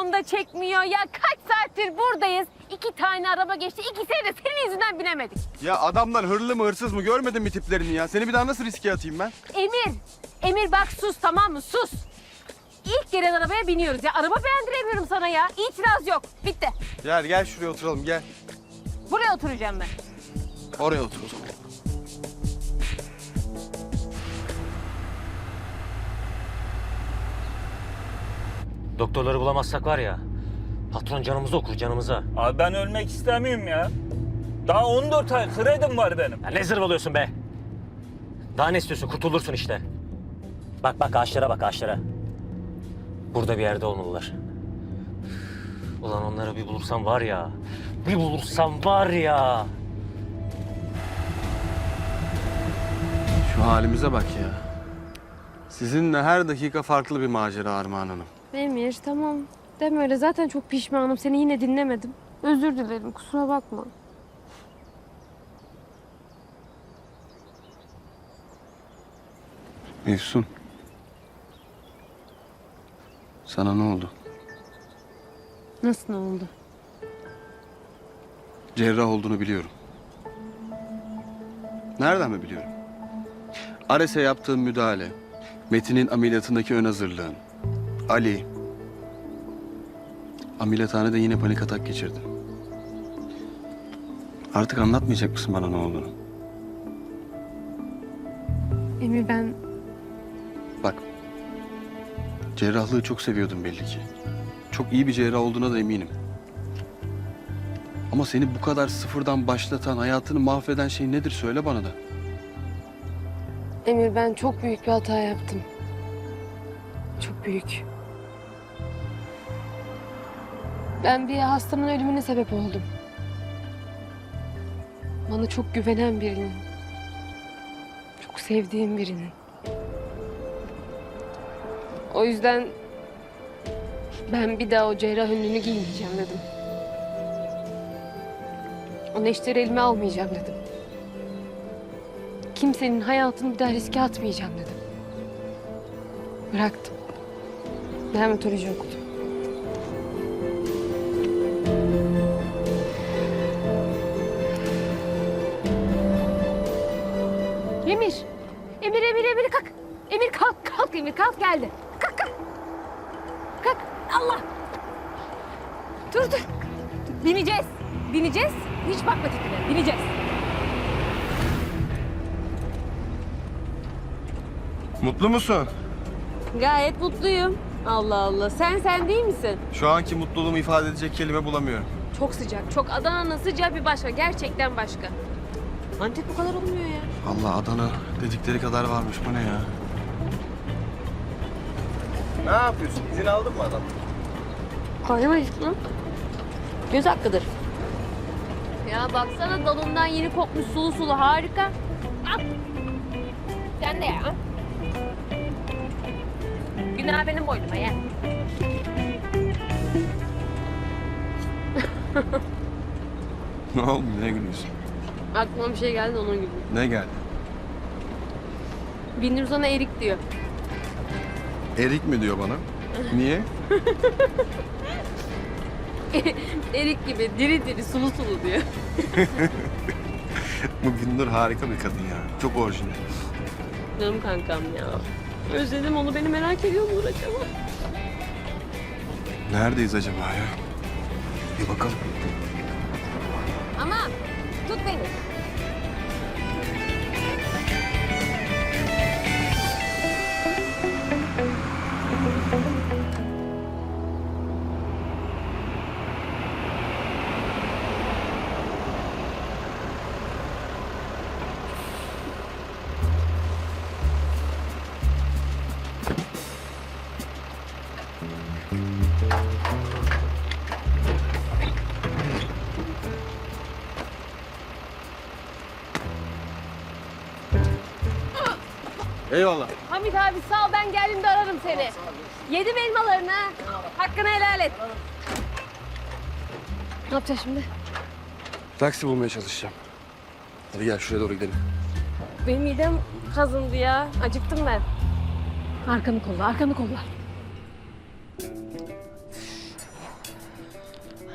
telefonda çekmiyor. Ya kaç saattir buradayız. İki tane araba geçti. İkisine de senin yüzünden binemedik. Ya adamlar hırlı mı hırsız mı görmedin mi tiplerini ya? Seni bir daha nasıl riske atayım ben? Emir, Emir bak sus tamam mı? Sus. İlk gelen arabaya biniyoruz ya. Araba beğendiremiyorum sana ya. İtiraz yok. Bitti. Gel gel şuraya oturalım gel. Buraya oturacağım ben. Oraya otur o zaman. Doktorları bulamazsak var ya, patron canımızı okur canımıza. Abi ben ölmek istemiyorum ya. Daha 14 ay kredim var benim. Ya ne zırvalıyorsun be? Daha ne istiyorsun? Kurtulursun işte. Bak bak ağaçlara bak ağaçlara. Burada bir yerde olmalılar. Ulan onları bir bulursam var ya, bir bulursam var ya. Şu halimize bak ya. Sizinle her dakika farklı bir macera Armağan Hanım. Emir tamam. Deme öyle. Zaten çok pişmanım. Seni yine dinlemedim. Özür dilerim. Kusura bakma. Efsun. Sana ne oldu? Nasıl ne oldu? Cerrah olduğunu biliyorum. Nereden mi biliyorum? Ares'e yaptığın müdahale, Metin'in ameliyatındaki ön hazırlığın, Ali, ameliyathanede yine panik atak geçirdin. Artık anlatmayacak mısın bana ne olduğunu? Emir ben Bak, cerrahlığı çok seviyordun belli ki. Çok iyi bir cerrah olduğuna da eminim. Ama seni bu kadar sıfırdan başlatan, hayatını mahveden şey nedir söyle bana da. Emir ben çok büyük bir hata yaptım. Çok büyük. Ben bir hastanın ölümüne sebep oldum. Bana çok güvenen birinin. Çok sevdiğim birinin. O yüzden ben bir daha o cerrah önlüğünü giymeyeceğim dedim. O neşteri elime almayacağım dedim. Kimsenin hayatını bir daha riske atmayacağım dedim. Bıraktım. Dermatoloji okudum. Emir, Emir, Emir kalk. Emir kalk, kalk Emir kalk geldi. Kalk, kalk. Kalk. Allah. Dur, dur. Bineceğiz. Bineceğiz. Hiç bakma tipine. Bineceğiz. Mutlu musun? Gayet mutluyum. Allah Allah. Sen sen değil misin? Şu anki mutluluğumu ifade edecek kelime bulamıyorum. Çok sıcak. Çok Adana'nın sıcağı bir başka. Gerçekten başka. Antep bu kadar olmuyor ya. Allah Adana dedikleri kadar varmış. Bu ne ya? Ne yapıyorsun? İzin aldın mı adam? Koymayız mı? Göz hakkıdır. Ya baksana dalından yeni kopmuş sulu sulu harika. Al. Sen de ya. Günah benim boynuma ya. Ne oldu? Ne gülüyorsun? Aklıma bir şey geldi onun gibi. Ne geldi? Binur sana erik diyor. Erik mi diyor bana? Niye? Erik gibi diri diri sulu sulu diyor. Bu Gündür harika bir kadın ya. Çok orijinal. Canım kankam ya. Özledim onu beni merak ediyor mudur acaba? Neredeyiz acaba ya? Bir bakalım. Ama tut beni. Eyvallah. Hamit abi sağ ol ben geldiğimde ararım seni. Yedim elmalarını ha. Hakkını helal et. Ne yapacağız şimdi? Taksi bulmaya çalışacağım. Hadi gel şuraya doğru gidelim. Benim midem kazındı ya. Acıktım ben. Arkanı kolla, arkanı kolla.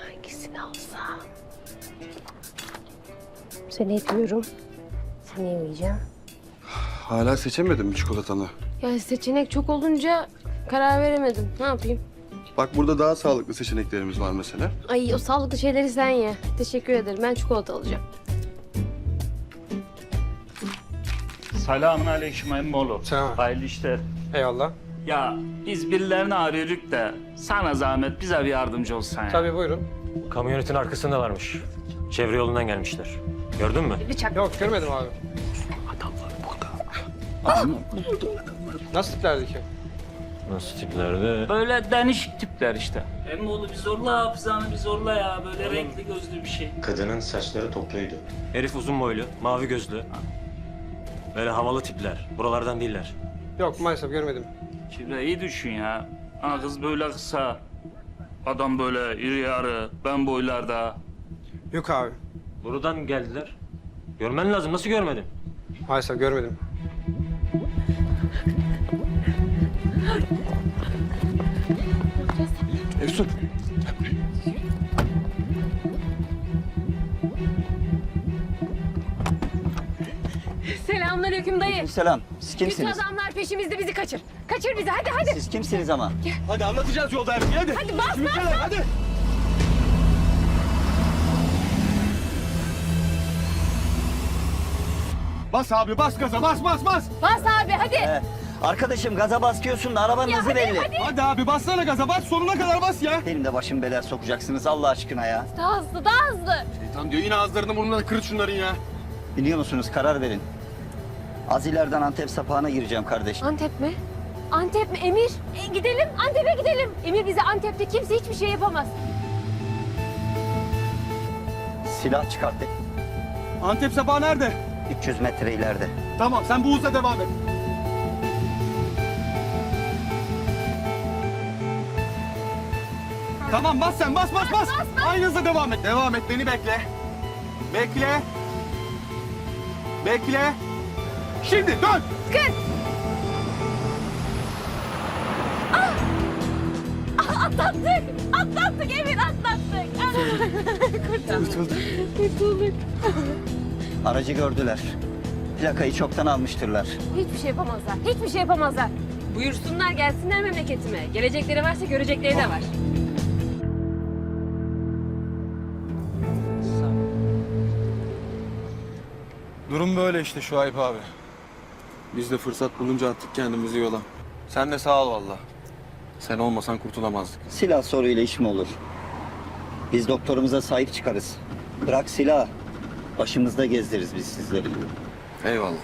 Hangisini alsam? Seni etmiyorum. Seni yemeyeceğim. Hala seçemedin mi çikolatanı? Ya seçenek çok olunca karar veremedim. Ne yapayım? Bak burada daha sağlıklı seçeneklerimiz var mesela. Ay o sağlıklı şeyleri sen ye. Teşekkür ederim. Ben çikolata alacağım. Selamun aleyküm emmoğlu. Selam. Hayırlı işler. Eyvallah. Ya biz birilerini arıyorduk da sana zahmet bize bir yardımcı olsan ya. Tabii buyurun. Kamyonetin arkasında varmış. Çevre yolundan gelmişler. Gördün mü? Bıçak. Yok görmedim abi. Nasıl tiplerdi ki? Nasıl tiplerde? Böyle denişik tipler işte. Emmoğlu bir zorla hafızanı bir zorla ya. Böyle renkli gözlü bir şey. Kadının saçları topluydu. Herif uzun boylu, mavi gözlü. Böyle havalı tipler. Buralardan değiller. Yok maalesef görmedim. Kibra iyi düşün ya. Ha kız böyle kısa. Adam böyle iri yarı. Ben boylarda. Yok abi. Buradan geldiler. Görmen lazım. Nasıl görmedin? Maalesef görmedim. Selamünaleyküm dayı. Selam. Siz Bütün kimsiniz? adamlar peşimizde bizi kaçır. Kaçır bizi hadi hadi. Siz kimsiniz ama? Hadi anlatacağız yolda her şeyi hadi. Hadi bas bas. Yürüsene, hadi. Bas abi bas gaza bas bas bas. Bas abi hadi. Ee, arkadaşım gaza basıyorsun da arabanın Ya hızı hadi, belli. hadi. Hadi abi bassana gaza bas sonuna kadar bas ya. Benim de başım belaya sokacaksınız Allah aşkına ya. Daha hızlı daha hızlı. Tamam diyor yine ağızlarını burnuna kırıt şunların ya. Biliyor musunuz karar verin. Az ileriden Antep sapağına gireceğim kardeş. Antep mi? Antep mi Emir? E, gidelim Antep'e gidelim. Emir bize Antep'te kimse hiçbir şey yapamaz. Silah çıkarttı. Antep sapağı nerede? 300 metre ileride. Tamam sen bu hızla devam et. Tamam bas sen bas bas bas. Aynı hızla devam et. Devam et beni bekle. Bekle. Bekle. Şimdi dön. Kız. Ah, atlattık. Atlattık Emir atlattık. Kurtulduk. Kurtulduk. Aracı gördüler. Plakayı çoktan almıştırlar. Hiçbir şey yapamazlar. Hiçbir şey yapamazlar. Buyursunlar gelsinler memleketime. Gelecekleri varsa görecekleri de var. Durum böyle işte Şuayb abi. Biz de fırsat bulunca attık kendimizi yola. Sen de sağ ol valla. Sen olmasan kurtulamazdık. Silah soruyla iş mi olur? Biz doktorumuza sahip çıkarız. Bırak silah. Başımızda gezdiririz biz sizleri. Eyvallah.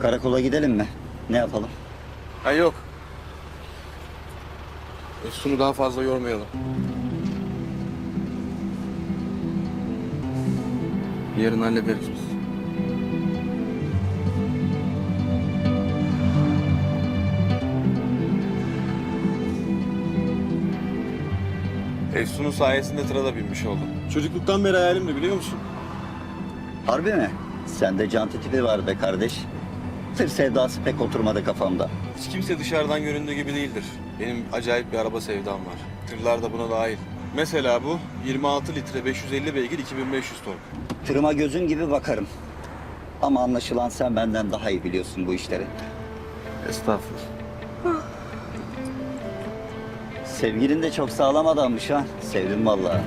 Karakola gidelim mi? Ne yapalım? Ha yok. Efsun'u daha fazla yormayalım. Yarın hallederiz biz. Efsun'un sayesinde tıra da binmiş oldum. Çocukluktan beri hayalimdi biliyor musun? Harbi mi? Sende canti tipi var be kardeş. Tır sevdası pek oturmadı kafamda. Hiç kimse dışarıdan göründüğü gibi değildir. Benim acayip bir araba sevdam var. Tırlar da buna dahil. Mesela bu 26 litre 550 beygir 2500 tork. Tırıma gözün gibi bakarım. Ama anlaşılan sen benden daha iyi biliyorsun bu işleri. Estağfurullah. Sevgilin de çok sağlam adammış ha. Sevdim vallahi.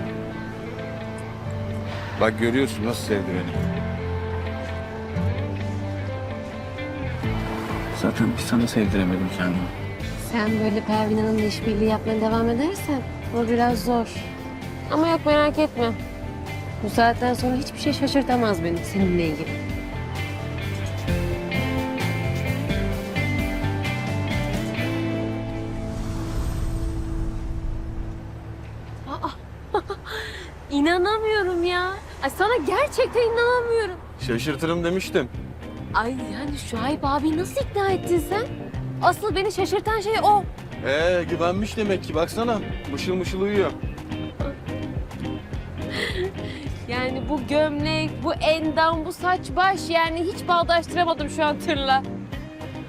Bak görüyorsun nasıl sevdi beni. Zaten bir sana sevdiremedim kendimi. Sen böyle Pervin Hanım'la işbirliği yapmaya devam edersen o biraz zor. Ama yok merak etme. Bu saatten sonra hiçbir şey şaşırtamaz beni seninle ilgili. İnanamıyorum ya. Ay sana gerçekten inanamıyorum. Şaşırtırım demiştim. Ay yani Şuayb abi nasıl ikna ettin sen? Asıl beni şaşırtan şey o. Ee güvenmiş demek ki baksana. Mışıl mışıl uyuyor. Yani bu gömlek, bu endam, bu saç baş yani hiç bağdaştıramadım şu an tırla.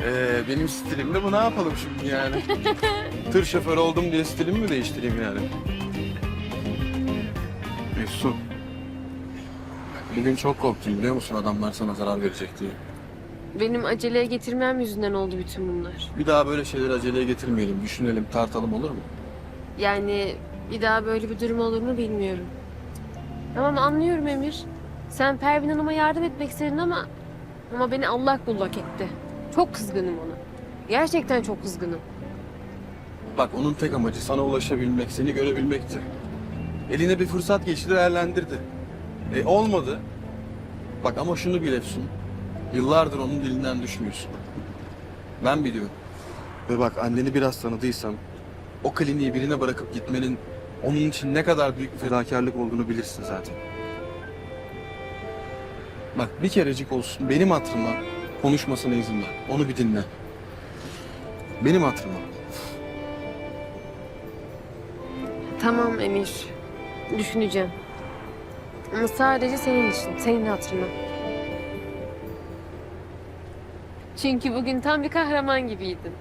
Ee benim stilimde bu ne yapalım şimdi yani? Tır şoförü oldum diye stilimi mi değiştireyim yani? Efsun. Bugün çok korktum biliyor musun adamlar sana zarar verecek diye. Benim aceleye getirmem yüzünden oldu bütün bunlar. Bir daha böyle şeyleri aceleye getirmeyelim, düşünelim, tartalım olur mu? Yani bir daha böyle bir durum olur mu bilmiyorum. Tamam anlıyorum Emir. Sen Pervin Hanım'a yardım etmek istedin ama... Ama beni Allah bullak etti. Çok kızgınım ona. Gerçekten çok kızgınım. Bak onun tek amacı sana ulaşabilmek, seni görebilmekti. Eline bir fırsat geçti, değerlendirdi. E olmadı. Bak ama şunu bil Efsun. Yıllardır onun dilinden düşmüyorsun. Ben biliyorum. Ve bak anneni biraz tanıdıysam o kliniği birine bırakıp gitmenin onun için ne kadar büyük bir fedakarlık olduğunu bilirsin zaten. Bak bir kerecik olsun benim hatırıma konuşmasına izin ver. Onu bir dinle. Benim hatırıma. Tamam Emir. Düşüneceğim. Ama sadece senin için, senin hatırına. Çünkü bugün tam bir kahraman gibiydin.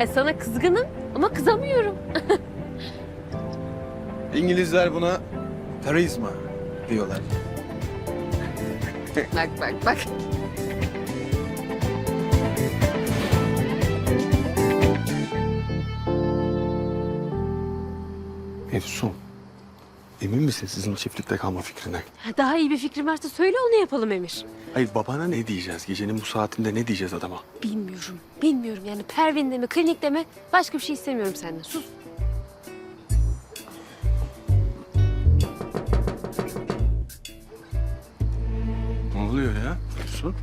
E sana kızgınım ama kızamıyorum. İngilizler buna karizma diyorlar. Bak bak bak. Efsun, emin misin sizin çiftlikte kalma fikrine? Daha iyi bir fikrim varsa söyle onu yapalım Emir. Hayır babana ne diyeceğiz? Gecenin bu saatinde ne diyeceğiz adama? Bilmiyorum. Bilmiyorum yani Pervin'de mi klinikte mi başka bir şey istemiyorum senden. Sus. Ne oluyor ya? Efsun?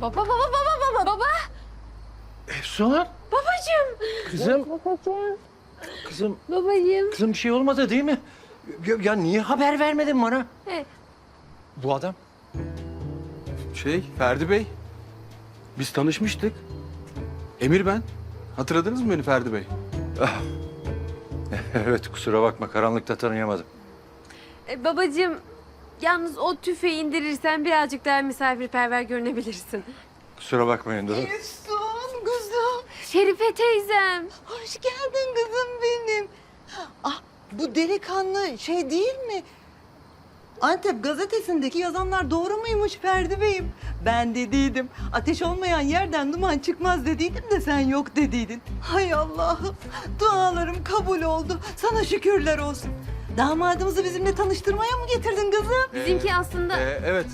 Baba baba baba baba baba. Efsun. Babacığım. Kızım. Kızım, Babacığım. kızım bir şey olmadı değil mi? Ya, ya niye haber vermedin bana? Evet. Bu adam. Şey, Ferdi Bey. Biz tanışmıştık. Emir ben. Hatırladınız mı beni Ferdi Bey? evet kusura bakma karanlıkta tanıyamadım. E, babacığım yalnız o tüfeği indirirsen birazcık daha misafirperver görünebilirsin. Kusura bakmayın dur. Efsun kuzum. Şerife teyzem. Hoş geldin kızım benim. Ah bu delikanlı şey değil mi? Antep gazetesindeki yazanlar doğru muymuş Ferdi Bey'im? Ben dediydim. Ateş olmayan yerden duman çıkmaz dediydim de sen yok dediydin. Hay Allah'ım. Dualarım kabul oldu. Sana şükürler olsun. Damadımızı bizimle tanıştırmaya mı getirdin kızım? Bizimki aslında Ee, evet.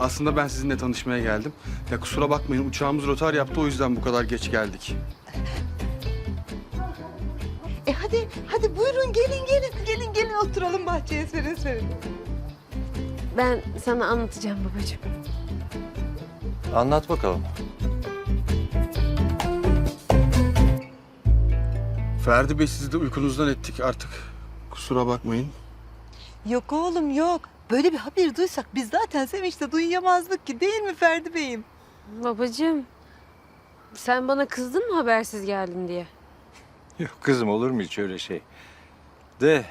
Aslında ben sizinle tanışmaya geldim. Ya kusura bakmayın uçağımız rotar yaptı o yüzden bu kadar geç geldik. Hadi, hadi buyurun gelin gelin. Gelin gelin oturalım bahçeye serin serin. ben sana anlatacağım babacığım. Anlat bakalım. Ferdi Bey sizi de uykunuzdan ettik artık. Kusura bakmayın. Yok oğlum yok. Böyle bir haber duysak biz zaten sevinçle duyamazdık ki değil mi Ferdi Bey'im? Babacığım sen bana kızdın mı habersiz geldim diye? Yok kızım olur mu hiç öyle şey? De.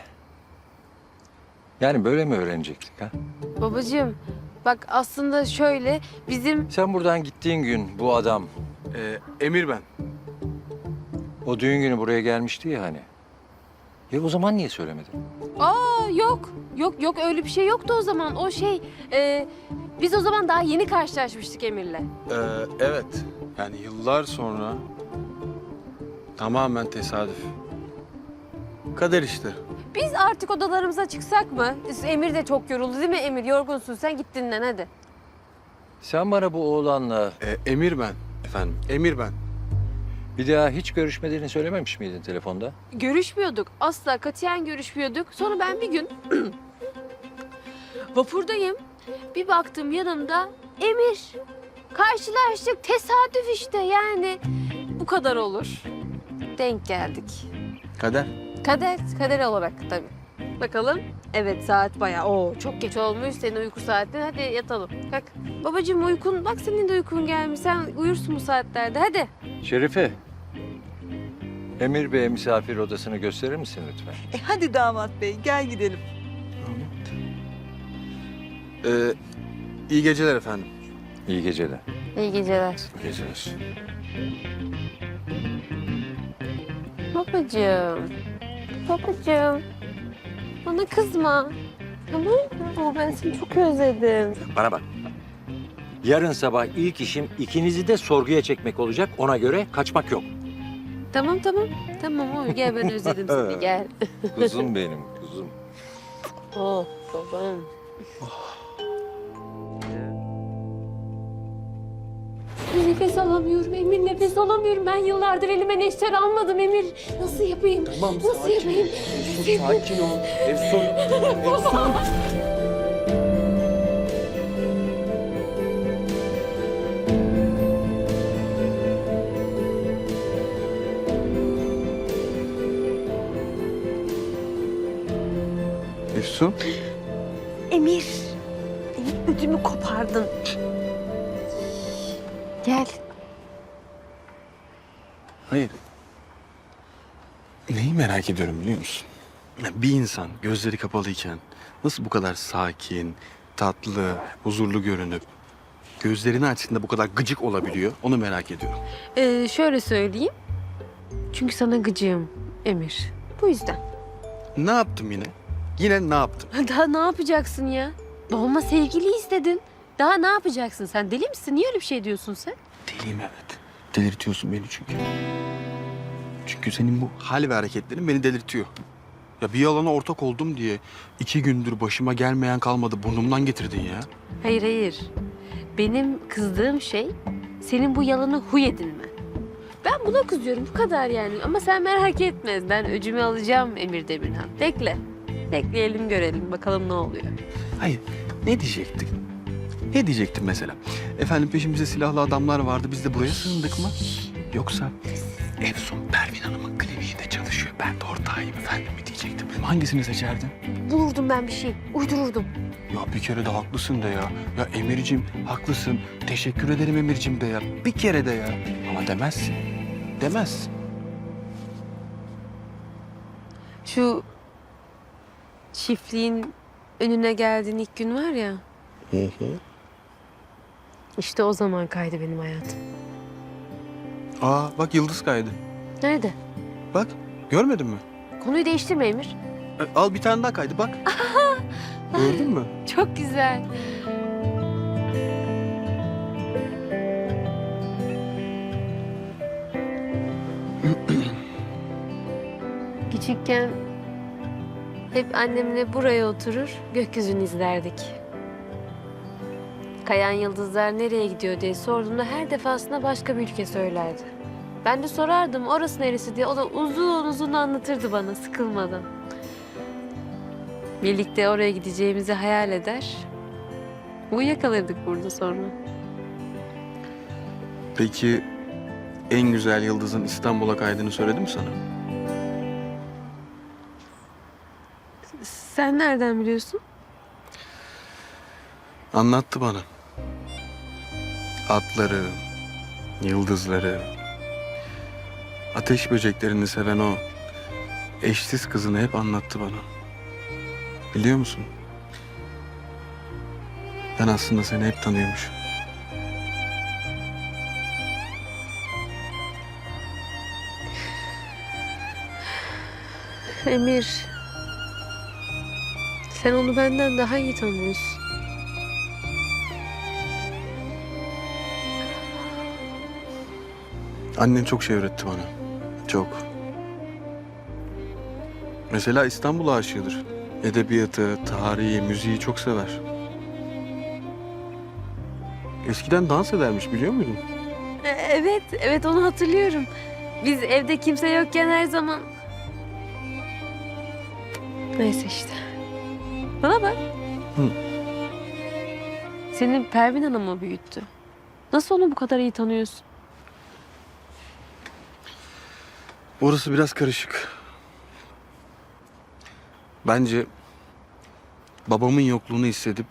Yani böyle mi öğrenecektik ha? Babacığım bak aslında şöyle bizim Sen buradan gittiğin gün bu adam Ee, Emir ben. o düğün günü buraya gelmişti ya hani. Ya o zaman niye söylemedin? Aa yok yok yok öyle bir şey yoktu o zaman o şey e, biz o zaman daha yeni karşılaşmıştık Emir'le. Ee, evet. Yani yıllar sonra tamamen tesadüf. Kader işte. Biz artık odalarımıza çıksak mı? Emir de çok yoruldu değil mi Emir? Yorgunsun sen git dinlen hadi. Sen bana bu oğlanla Ee, Emir ben efendim. Emir ben. bir daha hiç görüşmediğini söylememiş miydin telefonda? Görüşmüyorduk. Asla katiyen görüşmüyorduk. Sonra ben bir gün vapurdayım. Bir baktım yanımda Emir. Karşılaştık. Tesadüf işte yani. Bu kadar olur. Denk geldik. Kader. Kader, kader olarak tabii. Bakalım. Evet saat bayağı. Oo çok geç olmuş. Senin uyku saatin. Hadi yatalım. Kalk. Babacığım uykun. Bak senin de uykun gelmiş. Sen uyursun bu saatlerde. Hadi. Şerife. Emir Bey'e misafir odasını gösterir misin lütfen? E hadi damat bey gel gidelim. Ee, iyi geceler efendim. İyi geceler. İyi geceler. İyi geceler. Babacığım. Babacığım. Bana kızma. Tamam ama ben seni çok özledim. Bana bak. Yarın sabah ilk işim ikinizi de sorguya çekmek olacak. Ona göre kaçmak yok. Tamam tamam. Tamam oy gel ben özledim seni gel. Kuzum benim, kuzum. Oh babam. Nefes alamıyorum Emir, nefes alamıyorum. Ben yıllardır elime neşter almadım Emir. Nasıl yapayım? Nasıl yapayım? Sakin ol. Efsun. Efsun. Efsun. Emir, Emir ödümü kopardın. Merak ediyorum biliyor musun? Bir insan gözleri kapalıyken nasıl bu kadar sakin, tatlı, huzurlu görünüp gözlerini açtığında bu kadar gıcık olabiliyor onu merak ediyorum. Ee, şöyle söyleyeyim. Çünkü sana gıcığım Emir. Bu yüzden. Ne yaptım yine? Yine ne yaptım? Daha ne yapacaksın ya? Dolma sevgili istedin. Daha ne yapacaksın sen? Deli misin? Niye öyle bir şey diyorsun sen? Deliyim evet. Delirtiyorsun beni çünkü. Çünkü senin bu hal ve hareketlerin beni delirtiyor. Ya bir yalana ortak oldum diye iki gündür başıma gelmeyen kalmadı burnumdan getirdin ya. Hayır hayır. Benim kızdığım şey senin bu yalanı huy edinme. Ben buna kızıyorum bu kadar yani. Ama sen merak etme. Ben öcümü alacağım Emir Demirhan. Bekle. Bekleyelim görelim bakalım ne oluyor. Hayır, ne diyecektik? Ne diyecektim mesela? Efendim peşimizde silahlı adamlar vardı, biz de buraya sığındık mı? Yoksa Efsun Pervin Hanım'ın kliniğinde çalışıyor, ben de ortağıyım efendim mi diyecektim. Hangisini seçerdin? Bulurdum ben bir şey. Uydururdum. Ya bir kere de haklısın de ya. Ya Emir'cim haklısın, teşekkür ederim Emir'cim de ya. Bir kere de ya. Ama demezsin, demezsin. Şu çiftliğin önüne geldiğin ilk gün var ya. Hı hı. İşte o zaman kaydı benim hayatım. Aa bak yıldız kaydı. Nerede? Bak, görmedin mi? Konuyu değiştirme Emir. E, Al bir tane daha kaydı bak. Gördün mü? Çok güzel. Küçükken hep annemle buraya oturur, gökyüzünü izlerdik. Kayan yıldızlar nereye gidiyor diye sorduğumda her defasında başka bir ülke söylerdi. Ben de sorardım orası neresi diye. O da uzun uzun anlatırdı bana sıkılmadan. Birlikte oraya gideceğimizi hayal eder. Uyuyakalırdık burada sonra. Peki en güzel yıldızın İstanbul'a kaydığını söyledim sana? Sen nereden biliyorsun? Anlattı bana. Atları, yıldızları, ateş böceklerini seven o eşsiz kızını hep anlattı bana. Biliyor musun? Ben aslında seni hep tanıyormuşum. Emir. Sen onu benden daha iyi tanıyorsun. Annen çok şey öğretti bana. Çok. Mesela İstanbul aşığıdır. Edebiyatı, tarihi, müziği çok sever. Eskiden dans edermiş biliyor muydun? E, Evet, evet onu hatırlıyorum. Biz evde kimse yokken her zaman... Neyse işte. Bana bak. Hı. Senin Pervin Hanım mı büyüttü? Nasıl onu bu kadar iyi tanıyorsun? Orası biraz karışık. Bence babamın yokluğunu hissedip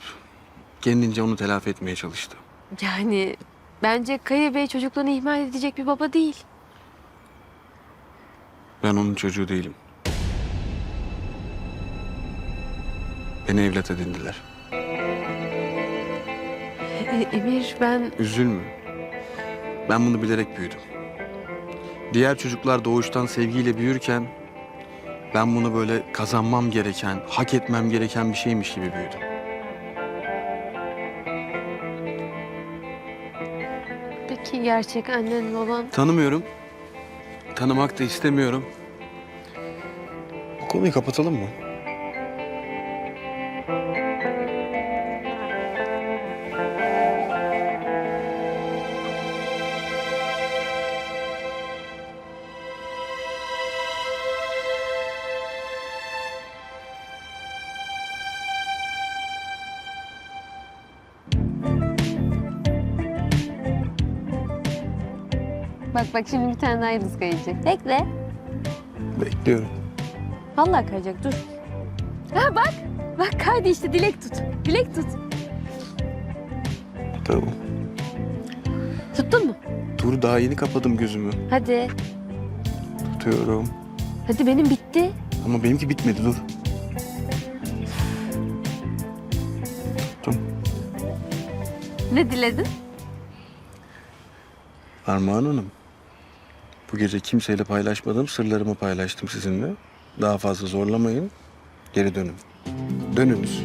kendince onu telafi etmeye çalıştı. Yani bence Kaya Bey çocuklarını ihmal edecek bir baba değil. Ben onun çocuğu değilim. Beni evlat edindiler. E, Emir ben Üzülme. Ben bunu bilerek büyüdüm. Diğer çocuklar doğuştan sevgiyle büyürken ben bunu böyle kazanmam gereken, hak etmem gereken bir şeymiş gibi büyüdüm. Peki gerçek annen baban? Tanımıyorum. Tanımak da istemiyorum. Bu konuyu kapatalım mı? Bak bak şimdi bir tane daha yıldız kayacak. Bekle. Bekliyorum. Vallahi kayacak dur. Ha bak. Bak kaydı işte dilek tut. Dilek tut. Tamam. Tuttun mu? Dur daha yeni kapadım gözümü. Hadi. Tutuyorum. Hadi benim bitti. Ama benimki bitmedi dur. Tuttum. Ne diledin? Armağan Hanım. Bu gece kimseyle paylaşmadığım sırlarımı paylaştım sizinle. Daha fazla zorlamayın. Geri dönün. Dönünüz.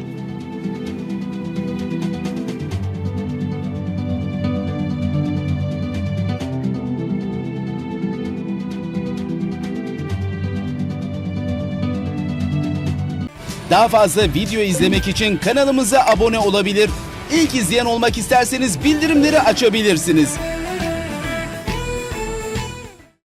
Daha fazla video izlemek için kanalımıza abone olabilir. İlk izleyen olmak isterseniz bildirimleri açabilirsiniz.